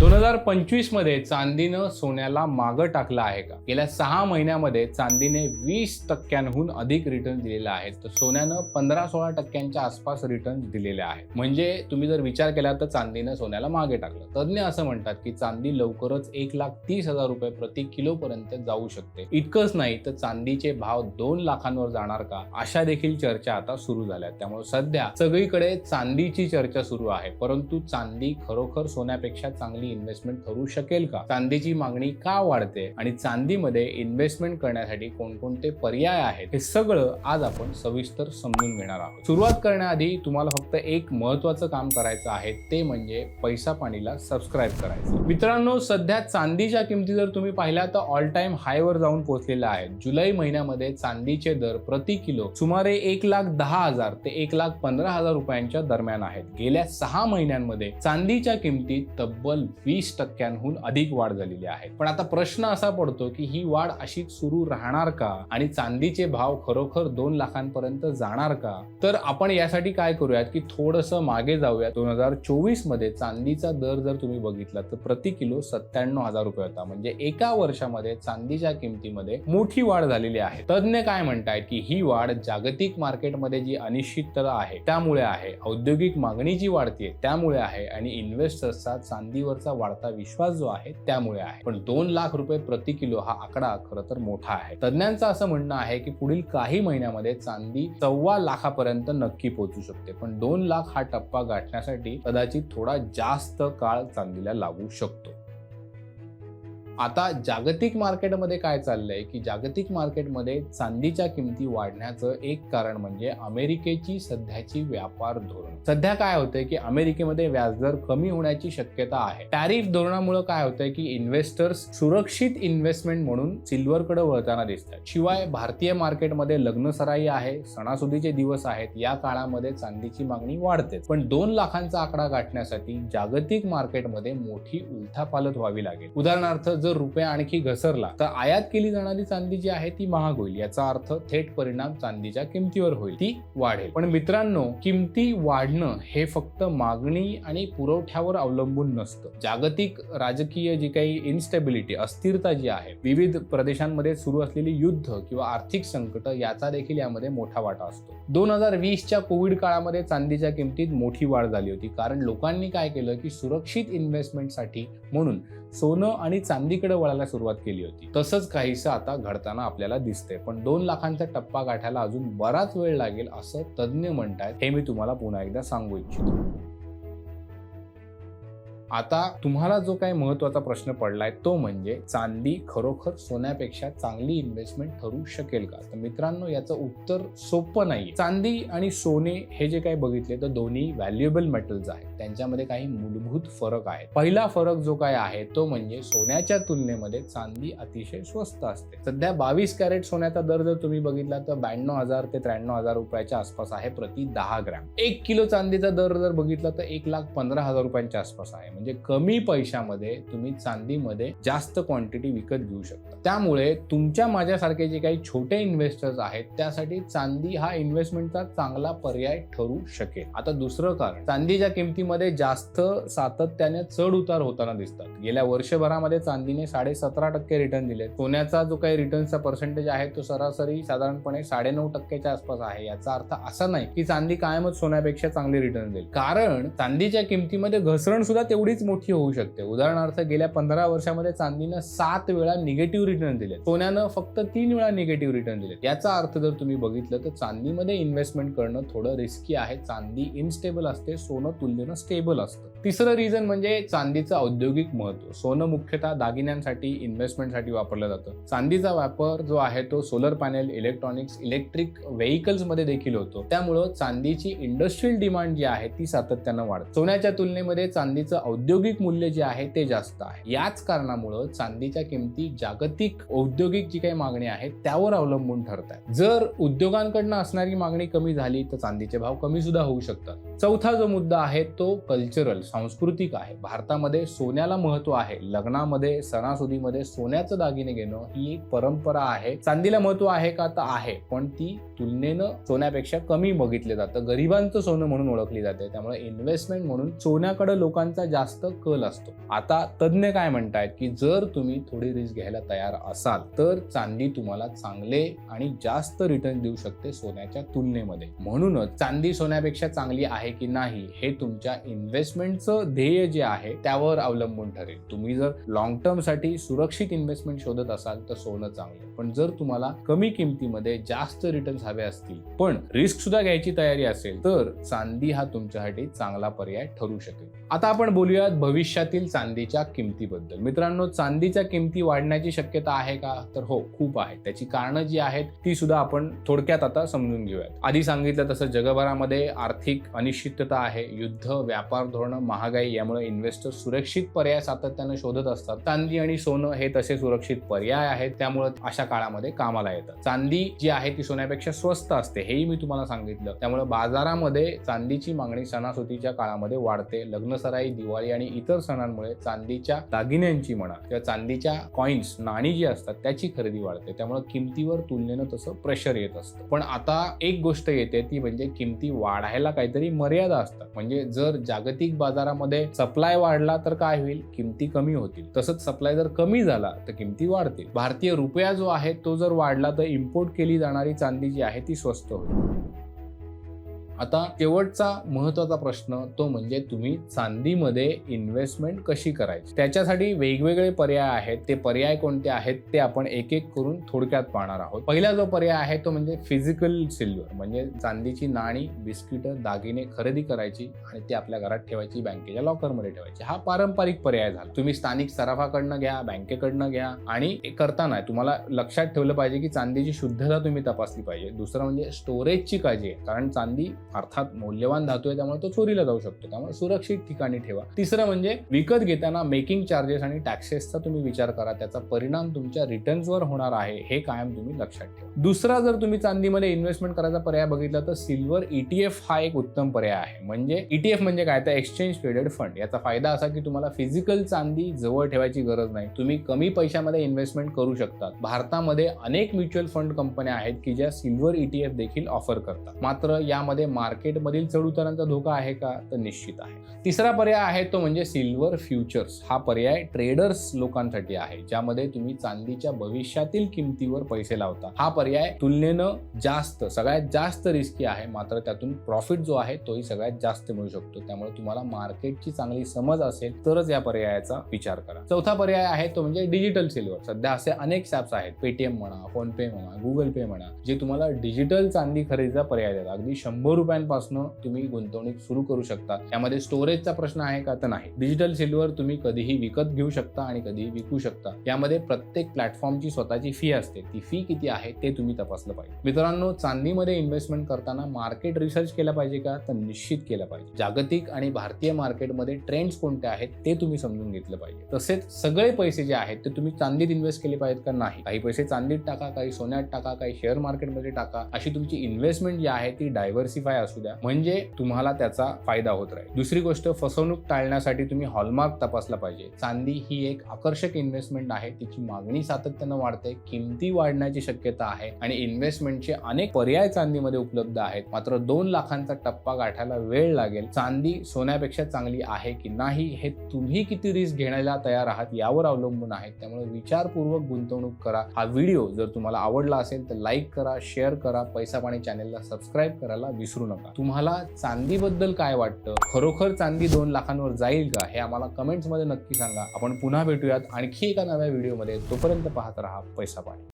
दोन हजार पंचवीसमध्ये चांदीनं सोन्याला मागं टाकलं आहे का? गेल्या सहा महिन्यामध्ये चांदीने वीस टक्क्यांहून अधिक रिटर्न दिलेला आहे तर सोन्यानं पंधरा सोळा टक्क्यांच्या आसपास रिटर्न दिलेले आहेत म्हणजे तुम्ही जर विचार केला तर चांदीनं सोन्याला मागे टाकलं. तज्ज्ञ असं म्हणतात की चांदी लवकरच एक लाख तीस हजार रुपये प्रति किलो पर्यंत जाऊ शकते. इतकंच नाही तर चांदीचे भाव दोन लाखांवर जाणार का? अशा देखील चर्चा आता सुरू झाल्या. त्यामुळे सध्या सगळीकडे चांदीची चर्चा सुरू आहे. परंतु चांदी खरोखर सोन्यापेक्षा चांगली इन्व्हेस्टमेंट ठरू शकेल का? चांदीची मागणी का वाढते? आणि चांदीमध्ये इन्व्हेस्टमेंट करण्यासाठी कोणकोणते पर्याय आहेत? हे सगळं आज आपण सविस्तर समजून घेणार आहोत. सुरुवात करण्याआधी तुम्हाला फक्त एक महत्वाचं काम करायचं आहे ते म्हणजे पैसा पाणीला सबस्क्राईब करायचं. मित्रांनो सध्या चांदीच्या किमती जर तुम्ही पाहिल्या तर ऑल टाइम हायवर जाऊन पोहोचलेल्या आहेत. जुलै महिन्यामध्ये चांदीचे दर प्रति किलो सुमारे एक लाख दहा हजार ते एक लाख पंधरा हजार रुपयांच्या दरम्यान आहेत. गेल्या सहा महिन्यांमध्ये चांदीच्या किमतीत तब्बल वीस टक्क्यांहून अधिक वाढ झालेली आहे. पण आता प्रश्न असा पडतो की ही वाढ अशीच सुरू राहणार का आणि चांदीचे भाव खरोखर दोन लाखांपर्यंत जाणार का? तर आपण यासाठी काय करूयात की थोडस मागे जाऊया दोन हजार चोवीसमध्ये चांदीचा दर जर तुम्ही बघितला तर प्रति किलो सत्त्याण्णव हजार रुपये होता. म्हणजे एका वर्षामध्ये चांदीच्या किमतीमध्ये मोठी वाढ झालेली आहे. तज्ज्ञ काय म्हणतायत की ही वाढ जागतिक मार्केटमध्ये जी अनिश्चितता आहे त्यामुळे आहे. औद्योगिक मागणी जी वाढते त्यामुळे आहे. आणि इन्व्हेस्टर्सचा चांदीवरचा वाढता विश्वास जो आहे त्यामुळे आहे. पण दोन लाख रुपये प्रति किलो हा आकडा खरं तर मोठा आहे. तज्ज्ञांचं असं म्हणणं आहे की पुढील काही महिन्यामध्ये चांदी सव्वा लाखापर्यंत नक्की पोहोचू शकते. पण दोन लाख हा टप्पा गाठण्यासाठी कदाचित थोडा जास्त काळ चांदीला लागू शकतो. आता जागतिक मार्केटमध्ये काय चाललंय की जागतिक मार्केटमध्ये चांदीच्या किमती वाढण्याचं एक कारण म्हणजे अमेरिकेची सध्याची व्यापार धोरण. सध्या काय होतंय की अमेरिकेमध्ये व्याजदर कमी होण्याची शक्यता आहे. टॅरिफ धोरणामुळे काय होतंय की इन्व्हेस्टर्स सुरक्षित इन्व्हेस्टमेंट म्हणून सिल्वरकडे वळताना दिसतात. शिवाय भारतीय मार्केटमध्ये लग्नसराई आहे सणासुदीचे दिवस आहेत या काळामध्ये चांदीची मागणी वाढते पण दोन लाखांचा आकडा गाठण्यासाठी जागतिक मार्केटमध्ये मोठी उलथापालत व्हावी लागेल. उदाहरणार्थ जर रुपये आणखी घसरला तर आयात केली जाणारी चांदी जी आहे ती महाग होईल याचा अर्थ थेट परिणाम चांदीच्या किमतीवर होईल ती वाढेल. पण मित्रांनो किमती वाढणं हे फक्त मागणी आणि पुरवठ्यावर अवलंबून नसतं. जागतिक राजकीय जी काही इन्स्टेबिलिटी अस्थिरता जी आहे विविध प्रदेशांमध्ये सुरू असलेली युद्ध किंवा आर्थिक संकट याचा देखील यामध्ये मोठा वाटा असतो. दोन हजार वीसच्या कोविड काळामध्ये चांदीच्या किमतीत मोठी वाढ झाली होती. कारण लोकांनी काय केलं की सुरक्षित इन्व्हेस्टमेंटसाठी म्हणून सोनं आणि चांदीकडे वळायला सुरुवात केली होती. तसंच काहीसं आता घडताना आपल्याला दिसतंय. पण दोन लाखांचा टप्पा गाठायला अजून बराच वेळ लागेल असं तज्ज्ञ म्हणतायत. हे मी तुम्हाला पुन्हा एकदा सांगू इच्छितो. आता तुम्हाला जो काही महत्त्वाचा प्रश्न पडलाय तो म्हणजे चांदी खरोखर सोन्यापेक्षा चांगली इन्व्हेस्टमेंट ठरू शकेल का? तर मित्रांनो याचं उत्तर सोपं नाही चांदी आणि सोने हे जे काही बघितले तर दोन्ही व्हॅल्युएबल मेटल्स आहेत. त्यांच्यामध्ये काही मूलभूत फरक आहे पहिला फरक जो काय आहे तो म्हणजे सोन्याच्या तुलनेमध्ये चांदी अतिशय स्वस्त असते. सध्या बावीस कॅरेट सोन्याचा दर जर तुम्ही बघितला तर ब्याण्णव हजार ते त्र्याण्णव हजार रुपयाच्या आसपास आहे प्रति दहा ग्रॅम. एक किलो चांदीचा दर जर बघितला तर एक लाख पंधरा हजार रुपयांच्या आसपास आहे. म्हणजे कमी पैशामध्ये तुम्ही चांदीमध्ये जास्त क्वांटिटी विकत घेऊ शकता. त्यामुळे तुमच्या माझ्यासारखे जे काही छोटे इन्व्हेस्टर्स आहेत त्यासाठी चांदी हा इन्व्हेस्टमेंटचा चांगला पर्याय ठरू शकेल. आता दुसरं कारण चांदीच्या किमतीमध्ये जास्त सातत्याने चढ उतार होताना दिसतात. गेल्या वर्षभरामध्ये चांदीने साडे सतरा टक्के रिटर्न दिले. सोन्याचा जो काही रिटर्नचा पर्सेंटेज आहे तो सरासरी साधारणपणे साडे नऊ टक्क्याच्या आसपास आहे. याचा अर्थ असा नाही की चांदी कायमच सोन्यापेक्षा चांगली रिटर्न देईल. कारण चांदीच्या किमतीमध्ये घसरण सुद्धा तेवढीच मोठी होऊ शकते. उदाहरणार्थ गेल्या पंधरा वर्षामध्ये चांदीनं सात वेळा निगेटिव्ह रिटर्न दिले सोन्यानं फक्त तीन वेळा निगेटिव्ह रिटर्न दिले याचा अर्थ जर तुम्ही बघितलं तर चांदीमध्ये इन्व्हेस्टमेंट करणं थोडं रिस्की आहे. चांदी इनस्टेबल असते सोनं तुलनेनं स्टेबल असतं. तिसरं रिझन म्हणजे चांदीचं औद्योगिक महत्त्व. सोनं मुख्यतः दागिन्यांसाठी इन्व्हेस्टमेंटसाठी वापरलं जातं. चांदीचा वापर जो आहे तो सोलर पॅनेल इलेक्ट्रॉनिक्स इलेक्ट्रिक व्हेकल्समध्ये देखील होतो. त्यामुळं चांदीची इंडस्ट्रियल डिमांड जी आहे ती सातत्यानं वाढते. सोन्याच्या तुलनेमध्ये चांदीचं औद्योगिक मूल्य जे आहे ते जास्त आहे. याच कारणामुळं चांदीच्या किमती जागतिक औद्योगिक जी काही मागणी आहे त्यावर अवलंबून ठरत आहे जर उद्योगांकडनं असणारी मागणी कमी झाली तर चांदीचे भाव कमी सुद्धा होऊ शकतात. चौथा जो मुद्दा आहे तो कल्चरल सांस्कृतिक आहे. भारतामध्ये सोन्याला महत्त्व आहे. लग्नामध्ये सणासुदीमध्ये सोन्याचं दागिने घेणं ही एक परंपरा आहे. चांदीला महत्त्व आहे का? तर आहे. पण ती तुलनेनं सोन्यापेक्षा कमी बघितले जातं. गरिबांचं सोनं म्हणून ओळखली जाते. त्यामुळे इन्व्हेस्टमेंट म्हणून सोन्याकडे लोकांचा जास्त कल असतो. आता तज्ज्ञ काय म्हणतायत की जर तुम्ही थोडी रिस्क घ्यायला तयार असाल तर चांदी तुम्हाला चांगले आणि जास्त रिटर्न देऊ शकते सोन्याच्या तुलनेमध्ये. म्हणूनच चांदी सोन्यापेक्षा चांगली आहे की नाही हे तुमच्या त्यांचं ध्येय जे आहे त्यावर अवलंबून ठरेल. तुम्ही जर लॉंग टर्मसाठी सुरक्षित इन्व्हेस्टमेंट शोधत असाल तर सोनं चांगलं पण जर तुम्हाला कमी किमतीमध्ये जास्त रिटर्न्स हवे असतील पण रिस्क सुद्धा घ्यायची तयारी असेल तर चांदी हा तुमच्यासाठी चांगला पर्याय ठरू शकेल. आता आपण बोलूयात भविष्यातील चांदीच्या किमतीबद्दल. मित्रांनो चांदीच्या किमती वाढण्याची शक्यता आहे का? तर हो खूप आहे. त्याची कारणं जी आहेत ती सुद्धा आपण थोडक्यात आता समजून घेऊयात. आधी सांगितलं तसं जगभरामध्ये आर्थिक अनिश्चितता आहे युद्ध व्यापार धोरण महागाई यामुळे इन्व्हेस्टर सुरक्षित पर्याय सातत्यानं शोधत असतात. चांदी आणि सोनं हे तसे सुरक्षित पर्याय आहेत त्यामुळे अशा काळामध्ये कामाला येतात. चांदी जी आहे ती सोन्यापेक्षा स्वस्त असते हेही मी तुम्हाला सांगितलं. त्यामुळे बाजारामध्ये चांदीची मागणी सणासुदीच्या काळामध्ये वाढते. लग्नसराई दिवाळी आणि इतर सणांमुळे चांदीच्या दागिन्यांची म्हणा किंवा चांदीच्या कॉइन्स नाणी जी असतात त्याची खरेदी वाढते. त्यामुळे किमतीवर तुलनेनं तसं प्रेशर येत असतं. पण आता एक गोष्ट येते ती म्हणजे किमती वाढायला काहीतरी मर्यादा असतात. म्हणजे जर जागतिक बाजार बाजारामध्ये सप्लाय वाढला तर काय होईल? किमती कमी होतील. तसंच सप्लाय जर कमी झाला तर किमती वाढतील. भारतीय रुपया जो आहे तो जर वाढला तर इम्पोर्ट केली जाणारी चांदी जी आहे ती स्वस्त होईल. आता शेवटचा महत्त्वाचा प्रश्न तो म्हणजे तुम्ही चांदीमध्ये इन्व्हेस्टमेंट कशी करायची? त्याच्यासाठी वेगवेगळे पर्याय आहेत. ते पर्याय कोणते आहेत ते आपण एक एक करून थोडक्यात पाहणार आहोत. पहिला जो पर्याय आहे तो म्हणजे फिजिकल सिल्वर म्हणजे चांदीची नाणी बिस्किट दागिने खरेदी करायची आणि ते आपल्या घरात ठेवायची बँकेच्या लॉकरमध्ये ठेवायची. हा पारंपरिक पर्याय झाला. तुम्ही स्थानिक सराफाकडनं घ्या बँकेकडनं घ्या आणि करताना तुम्हाला लक्षात ठेवलं पाहिजे की चांदीची शुद्धता तुम्ही तपासली पाहिजे. दुसरं म्हणजे स्टोरेजची काळजी आहे कारण चांदी अर्थात मौल्यवान धातू आहे त्यामुळे तो चोरीला जाऊ शकतो. त्यामुळे सुरक्षित ठिकाणी ठेवा. तिसरं म्हणजे विकत घेताना मेकिंग चार्जेस आणि टॅक्सेसचा तुम्ही विचार करा. त्याचा परिणाम तुमच्या रिटर्न्सवर होणार आहे हे कायम तुम्ही लक्षात ठेवा. दुसरा जर तुम्ही चांदीमध्ये इन्व्हेस्टमेंट करायचा पर्याय बघितला तर सिल्वर ईटीएफ हा एक उत्तम पर्याय आहे. म्हणजे ईटीएफ म्हणजे काय? तर एक्सचेंज ट्रेडेड फंड याचा फायदा असा की तुम्हाला फिजिकल चांदी जवळ ठेवायची गरज नाही. तुम्ही कमी पैशामध्ये इन्व्हेस्टमेंट करू शकता भारतामध्ये अनेक म्युच्युअल फंड कंपन्या आहेत की ज्या सिल्वर ईटीएफ देखील ऑफर करतात. मात्र यामध्ये मार्केटमधील चढउतारांचा धोका आहे का? तर निश्चित आहे. तिसरा पर्याय आहे तो म्हणजे सिल्वर फ्युचर्स. हा पर्याय ट्रेडर्स लोकांसाठी आहे ज्यामध्ये तुम्ही चांदीच्या भविष्यातील किमतीवर पैसे लावता. हा पर्याय तुलनेनं जास्त सगळ्यात जास्त रिस्की आहे मात्र त्यातून प्रॉफिट जो आहे तोही सगळ्यात जास्त मिळू शकतो. त्यामुळे तुम्हाला मार्केटची चांगली समज असेल तरच या पर्यायाचा विचार करा. चौथा पर्याय आहे तो म्हणजे डिजिटल सिल्वर सध्या असे अनेक सॅप्स आहेत पेटीएम म्हणा फोनपे म्हणा गुगल पे म्हणा जे तुम्हाला डिजिटल चांदी खरेदीचा पर्याय देतात. अगदी शंभर रुपयांपासून तुम्ही गुंतवणूक सुरू करू शकता. यामध्ये स्टोरेजचा प्रश्न आहे का? तर नाही. डिजिटल सिल्वर तुम्ही कधीही विकत घेऊ शकता आणि कधीही विकू शकता. यामध्ये प्रत्येक प्लॅटफॉर्मची स्वतःची फी असते. ती फी किती आहे ते तुम्ही तपासलं पाहिजे. मित्रांनो चांदीमध्ये इन्व्हेस्टमेंट करताना मार्केट रिसर्च केला पाहिजे का? तर निश्चित केला पाहिजे. जागतिक आणि भारतीय मार्केटमध्ये ट्रेंड्स कोणते आहेत ते तुम्ही समजून घेतलं पाहिजे. तसेच सगळे पैसे जे आहेत ते तुम्ही चांदीत इन्व्हेस्ट केले पाहिजेत का? नाही. काही पैसे चांदीत टाका काही सोन्यात टाका काही शेअर मार्केटमध्ये टाका. अशी तुमची इन्व्हेस्टमेंट जी आहे ती डायव्हर्सिफाय असू द्या म्हणजे तुम्हाला त्याचा फायदा होत राहील. दुसरी गोष्ट फसवणूक टाळण्यासाठी तुम्ही हॉलमार्क तपासला पाहिजे. चांदी ही एक आकर्षक इन्व्हेस्टमेंट आहे. तिची मागणी सातत्यानं वाढते किमती वाढण्याची शक्यता आहे आणि इन्व्हेस्टमेंटचे अनेक पर्याय चांदीमध्ये उपलब्ध आहेत. मात्र दोन लाखांचा टप्पा गाठायला वेळ लागेल. चांदी सोन्यापेक्षा चांगली आहे की नाही हे तुम्ही किती रिस्क घेण्याला तयार आहात यावर अवलंबून आहे. त्यामुळे विचारपूर्वक गुंतवणूक करा. हा व्हिडिओ जर तुम्हाला आवडला असेल तर लाईक करा शेअर करा. पैसा पाणी चॅनेलला सबस्क्राईब करायला विसरू नका. तुम्हाला चांदीबद्दल काय वाटतं? खरोखर चांदी दोन लाखांवर जाईल का? हे आम्हाला कमेंट्समध्ये नक्की सांगा. आपण पुन्हा भेटूयात आणखी एका नव्या व्हिडिओमध्ये तोपर्यंत पाहत राहा पैसा पाणी.